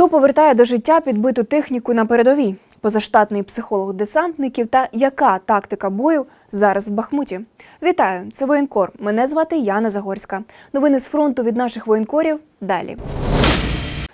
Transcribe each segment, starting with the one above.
Хто повертає до життя підбиту техніку на передовій? Позаштатний психолог десантників та яка тактика бою зараз в Бахмуті? Вітаю! Це воєнкор. Мене звати Яна Загорська. Новини з фронту від наших воєнкорів далі.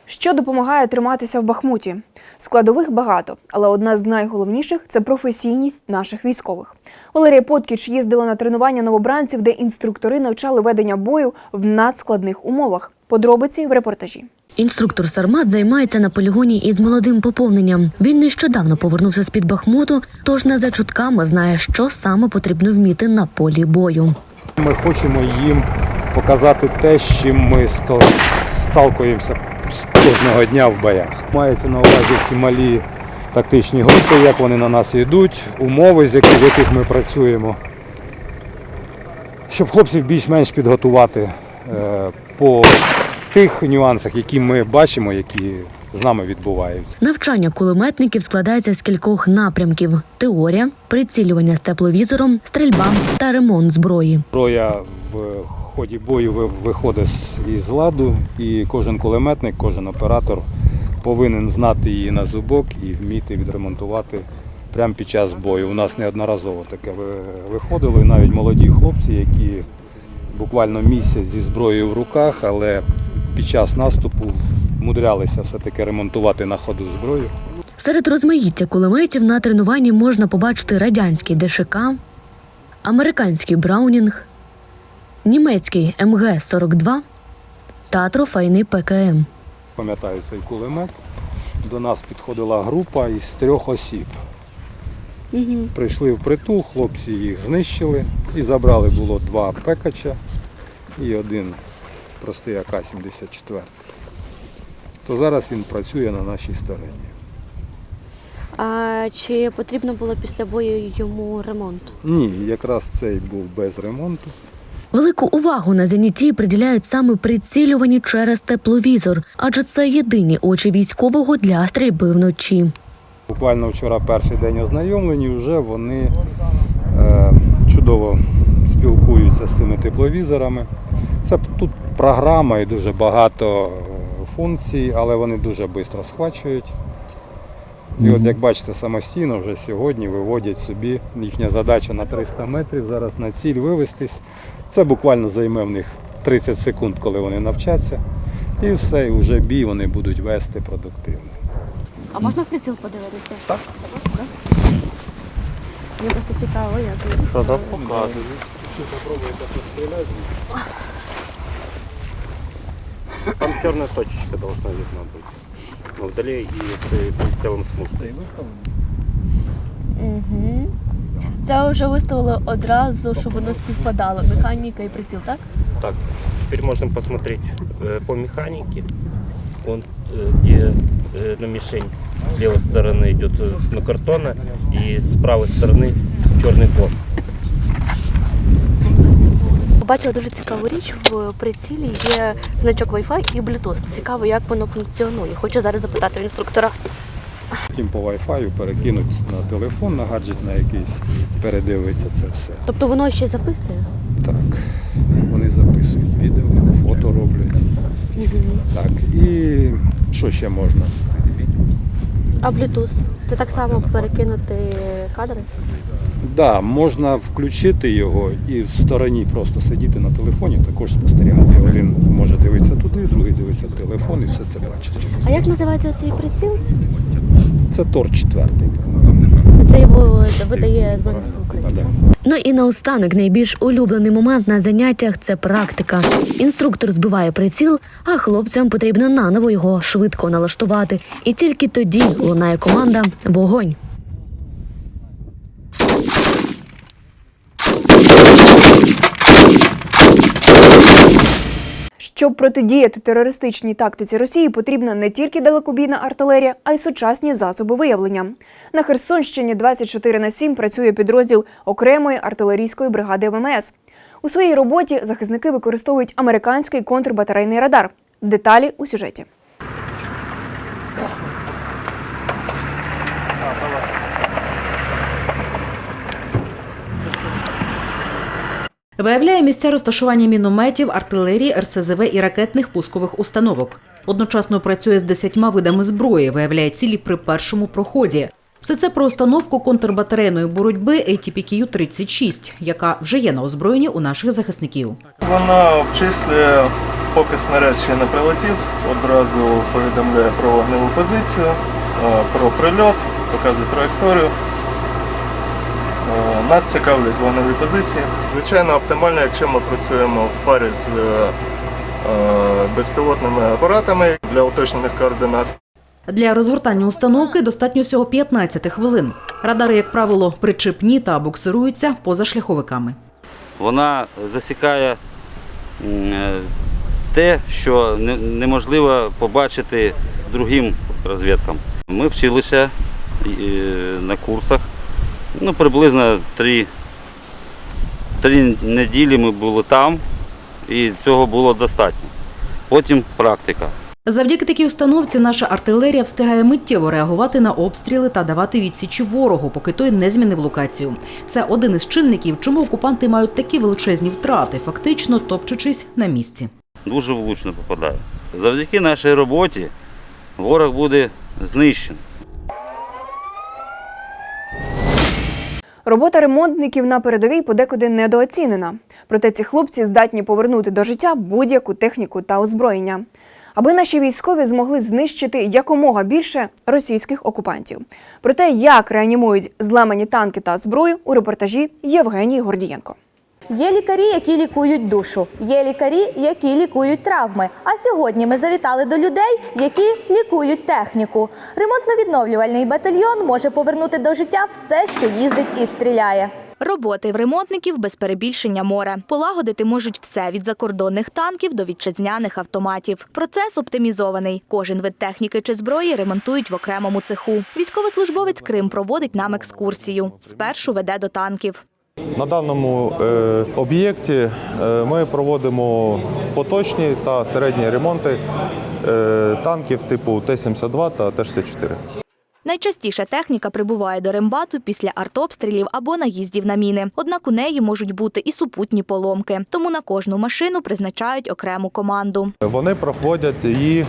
Що допомагає триматися в Бахмуті? Складових багато, але одна з найголовніших це професійність наших військових. Валерія Поткіч їздила на тренування новобранців, де інструктори навчали ведення бою в надскладних умовах. Подробиці в репортажі. Інструктор Сармат займається на полігоні із молодим поповненням. Він нещодавно повернувся з під Бахмуту, тож не за чутками знає, що саме потрібно вміти на полі бою. Ми хочемо їм показати те, з чим ми сталкуємося кожного дня в боях. Мається на увазі ці малі тактичні групи, як вони на нас йдуть, умови, з яких, ми працюємо. Щоб хлопців більш-менш підготувати е, по тих нюансах, які ми бачимо, які з нами відбуваються. Навчання кулеметників складається з кількох напрямків: теорія, прицілювання з тепловізором, стрільба та ремонт зброї. Зброя в ході бою ви- виходить із ладу, і кожен кулеметник, кожен оператор повинен знати її на зубок і вміти відремонтувати прямо під час бою. У нас неодноразово таке виходило, і навіть молоді хлопці, які буквально місяць зі зброєю в руках, але під час наступу мудрялися все-таки ремонтувати на ходу зброю. Серед розмаїття кулеметів на тренуванні можна побачити радянський ДШК, американський Браунінг, німецький МГ-42 та трофейний ПКМ. Пам'ятаю цей кулемет. До нас підходила група із трьох осіб. Прийшли в притул, хлопці їх знищили і забрали було два пекача і один простий АК-74. То зараз він працює на нашій стороні. А чи потрібно було після бою йому ремонт? Ні, якраз цей був без ремонту. Велику увагу на зеніті приділяють саме прицілюванні через тепловізор, адже це єдині очі військового для стрільби вночі. Буквально вчора перший день ознайомлені, вже вони е, чудово спілкуються з цими тепловізорами. Це тут програма і дуже багато е, функцій, але вони дуже швидко схвачують. І от як бачите, самостійно вже сьогодні виводять собі їхня задача на 300 метрів, зараз на ціль вивестись. Це буквально займе в них 30 секунд, коли вони навчаться. І все, і вже бій вони будуть вести продуктивно. А можна в приціл подивитися? Так. Мені просто цікаво, як. Що там? Що попробуйте постріляти? Там черная точечка должна видна быть. Но вдали и при прицелом смысл. Угу. Це вже виставили одразу, щоб воно співпадало. Механіка і приціл, так? Так, теперь можно посмотреть э, по механике. Он э, где э, на мишень с левой стороны идет э, на картона и с правой стороны черный код. Побачила дуже цікаву річ в прицілі. Є значок Wi-Fi і Bluetooth. Цікаво, як воно функціонує. Хочу зараз запитати в інструктора. Потім по Wi-Fi перекинуть на телефон, на гаджет на якийсь, передивиться це все. Тобто воно ще записує? Так. Вони записують відео, фото роблять. Угу. Так. І що ще можна? А Bluetooth? Це так само перекинути кадри? Да, можна включити його і в стороні просто сидіти на телефоні, також спостерігати. Один може дивитися туди, другий дивиться в телефон і все це бачить. А як називається цей приціл? Це Тор четвертий. Це його видає Збройні Сили України. Да. Ну і наостанок найбільш улюблений момент на заняттях це практика. Інструктор збиває приціл, а хлопцям потрібно наново його швидко налаштувати. І тільки тоді лунає команда Вогонь. Щоб протидіяти терористичній тактиці Росії, потрібна не тільки далекобійна артилерія, а й сучасні засоби виявлення. На Херсонщині 24 на 7 працює підрозділ окремої артилерійської бригади ВМС. У своїй роботі захисники використовують американський контрбатарейний радар. Деталі у сюжеті. Виявляє місця розташування мінометів, артилерії, РСЗВ і ракетних пускових установок. Одночасно працює з десятьма видами зброї, виявляє цілі при першому проході. Все це про установку контрбатарейної боротьби ATPQ-36, яка вже є на озброєнні у наших захисників. Вона обчислює, поки снаряд ще не прилетів, одразу повідомляє про вогневу позицію, про прильот, показує траєкторію. Нас цікавлять вогневі позиції. Звичайно, оптимально, якщо ми працюємо в парі з е, е, безпілотними апаратами для уточнених координат. Для розгортання установки достатньо всього 15 хвилин. Радари, як правило, причепні та буксируються поза шляховиками. вона засікає е, те, що неможливо побачити другим розвідкам. Ми вчилися на курсах. Ну, приблизно три, три неділі ми були там, і цього було достатньо. Потім практика. Завдяки такій установці наша артилерія встигає миттєво реагувати на обстріли та давати відсічі ворогу, поки той не змінив локацію. Це один із чинників, чому окупанти мають такі величезні втрати, фактично топчучись на місці. Дуже влучно попадає. Завдяки нашій роботі ворог буде знищений. Робота ремонтників на передовій подекуди недооцінена. Проте ці хлопці здатні повернути до життя будь-яку техніку та озброєння, аби наші військові змогли знищити якомога більше російських окупантів. Про те, як реанімують зламані танки та зброю, у репортажі Євгенії Гордієнко. Є лікарі, які лікують душу, є лікарі, які лікують травми. А сьогодні ми завітали до людей, які лікують техніку. Ремонтно-відновлювальний батальйон може повернути до життя все, що їздить і стріляє. Роботи в ремонтників без перебільшення море. Полагодити можуть все від закордонних танків до вітчизняних автоматів. Процес оптимізований. Кожен вид техніки чи зброї ремонтують в окремому цеху. Військовослужбовець Крим проводить нам екскурсію. Спершу веде до танків. На даному е, об'єкті е, ми проводимо поточні та середні ремонти е, танків типу Т-72 та Т-64. Найчастіше техніка прибуває до рембату після артобстрілів або наїздів на міни. Однак у неї можуть бути і супутні поломки. Тому на кожну машину призначають окрему команду. Вони проходять її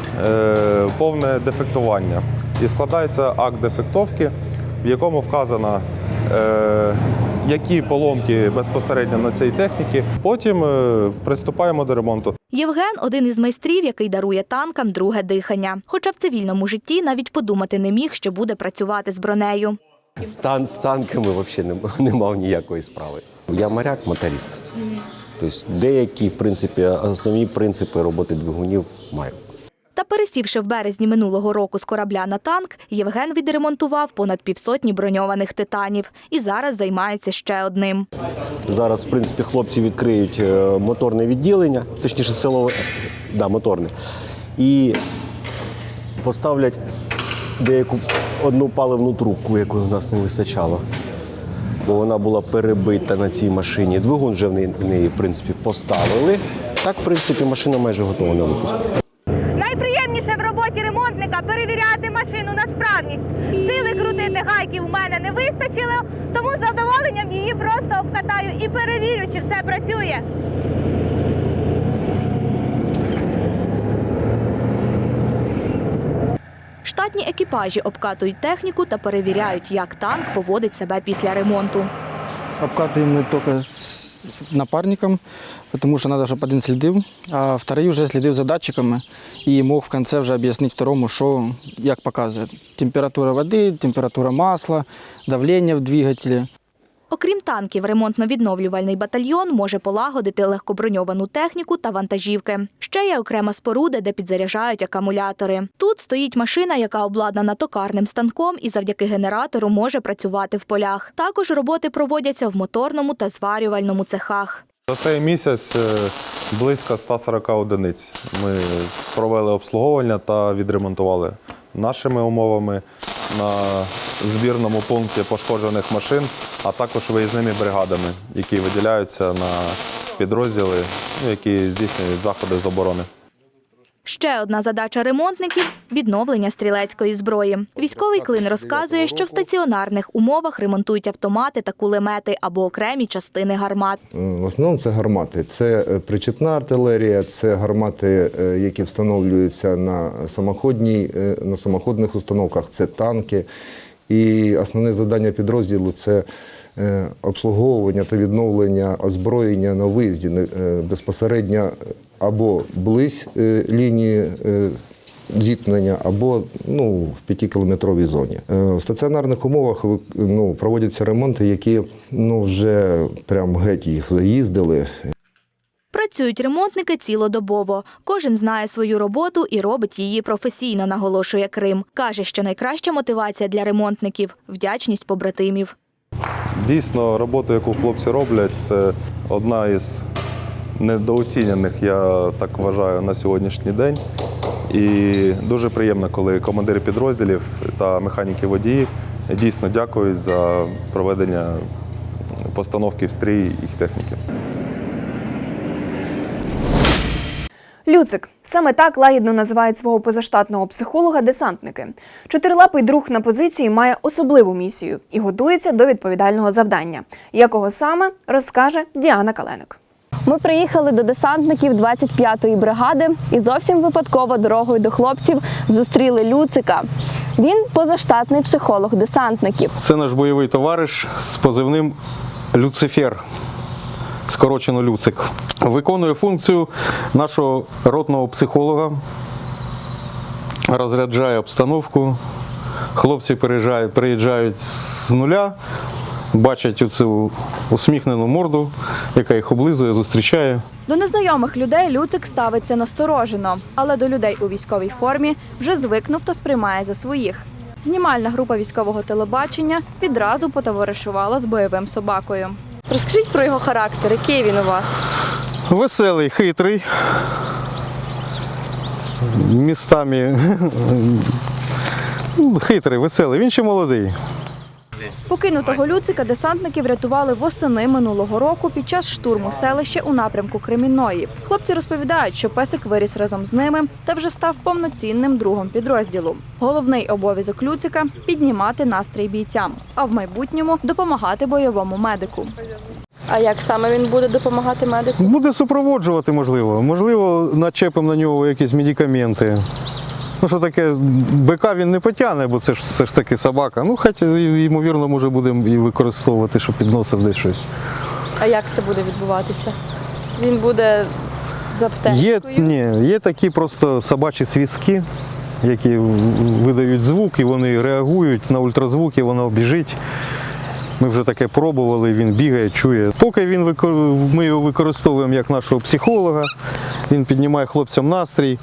повне дефектування. І складається акт дефектовки, в якому вказано, е, які поломки безпосередньо на цій техніці. Потім е, приступаємо до ремонту. Євген один із майстрів, який дарує танкам друге дихання. Хоча в цивільному житті навіть подумати не міг, що буде працювати з бронею. Стан з танками взагалі не, не мав ніякої справи. Я моряк, моторист. Тобто деякі, в принципі, основні принципи роботи двигунів маю. Та пересівши в березні минулого року з корабля на танк, Євген відремонтував понад півсотні броньованих титанів і зараз займається ще одним. Зараз, в принципі, хлопці відкриють е, моторне відділення, точніше, село, да, моторне, і поставлять деяку одну паливну трубку, якої в нас не вистачало. Бо вона була перебита на цій машині. Двигун вже в неї, в принципі, поставили. Так, в принципі, машина майже готова на випуск. Не тому з задоволенням її просто обкатаю і перевірю, чи все працює. Штатні екіпажі обкатують техніку та перевіряють, як танк поводить себе після ремонту. Обкатуємо с напарником, потому что надо, чтобы один следил, а второй уже следил за датчиками и мог в конце вже объяснить второму, що як показує. Температура води, температура масла, давлення в двигателі. Окрім танків, ремонтно-відновлювальний батальйон може полагодити легкоброньовану техніку та вантажівки. Ще є окрема споруда, де підзаряджають акумулятори. Тут стоїть машина, яка обладнана токарним станком і завдяки генератору може працювати в полях. Також роботи проводяться в моторному та зварювальному цехах. За цей місяць е, близько 140 одиниць. Ми провели обслуговування та відремонтували нашими умовами на збірному пункті пошкоджених машин, а також виїзними бригадами, які виділяються на підрозділи, ну, які здійснюють заходи з оборони. Ще одна задача ремонтників відновлення стрілецької зброї. Військовий клин розказує, що в стаціонарних умовах ремонтують автомати та кулемети або окремі частини гармат. Е, В основному це гармати. Це е, причепна артилерія, це гармати, е, які встановлюються на самоходній, на самоходних установках, це танки. І основне завдання підрозділу це е, обслуговування та відновлення озброєння на виїзді е, безпосередньо або близь е, лінії. Зіткнення або ну, в п'ятикілометровій зоні. В стаціонарних умовах ну, проводяться ремонти, які ну, вже прям геть їх заїздили. Працюють ремонтники цілодобово. Кожен знає свою роботу і робить її професійно, наголошує Крим. Каже, що найкраща мотивація для ремонтників вдячність побратимів. Дійсно, роботу, яку хлопці роблять, це одна із недооцінених, я так вважаю, на сьогоднішній день. І дуже приємно, коли командири підрозділів та механіки водії дійсно дякують за проведення постановки в стрій їх техніки. Люцик саме так лагідно називають свого позаштатного психолога десантники. Чотирилапий друг на позиції має особливу місію і готується до відповідального завдання, якого саме розкаже Діана Каленик. Ми приїхали до десантників 25-ї бригади і зовсім випадково дорогою до хлопців зустріли Люцика. Він позаштатний психолог десантників. Це наш бойовий товариш з позивним Люцифер, скорочено Люцик. Виконує функцію нашого ротного психолога, розряджає обстановку. Хлопці приїжджають, приїжджають з нуля, бачать оцю усміхнену морду, яка їх облизує, зустрічає. До незнайомих людей Люцик ставиться насторожено, але до людей у військовій формі вже звикнув та сприймає за своїх. Знімальна група військового телебачення відразу потоваришувала з бойовим собакою. Розкажіть про його характер, який він у вас? Веселий, хитрий. Містами хитрий, веселий. Він ще молодий. Покинутого Люцика десантники врятували восени минулого року під час штурму селища у напрямку Кремінної. Хлопці розповідають, що песик виріс разом з ними та вже став повноцінним другом підрозділу. Головний обов'язок Люцика піднімати настрій бійцям, а в майбутньому допомагати бойовому медику. А як саме він буде допомагати медику? Буде супроводжувати, можливо. Можливо, начепимо на нього якісь медикаменти. Ну, що таке, бика він не потягне, бо це ж все ж таки собака. Ну, хоча, ймовірно, може будемо і використовувати, щоб підносив десь щось. А як це буде відбуватися? Він буде з Є, ні, є такі просто собачі свістки, які видають звук і вони реагують на ультразвук, і воно біжить. Ми вже таке пробували, він бігає, чує. Поки він ми його використовуємо як нашого психолога, він піднімає хлопцям настрій,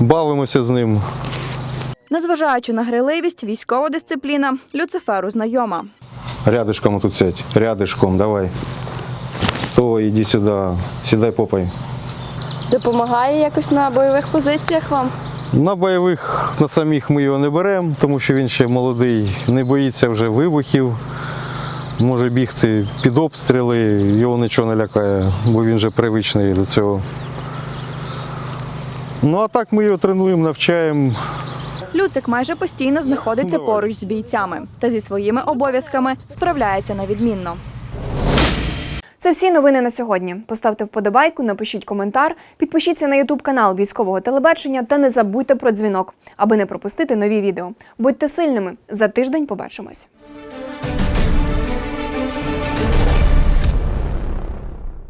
бавимося з ним. Незважаючи на грайливість, військова дисципліна Люциферу знайома. Рядышком тут сядь, рядышком, давай. Стой, іди сюди, сідай попой. Допомагає якось на бойових позиціях вам? На бойових на самих ми його не беремо, тому що він ще молодий, не боїться вже вибухів, може бігти під обстріли, його нічого не лякає, бо він вже привичний до цього. Ну а так ми його тренуємо, навчаємо. Люцик майже постійно знаходиться поруч з бійцями та зі своїми обов'язками справляється на відмінно. Це всі новини на сьогодні. Поставте вподобайку, напишіть коментар, підпишіться на Ютуб канал військового телебачення та не забудьте про дзвінок, аби не пропустити нові відео. Будьте сильними. За тиждень побачимось.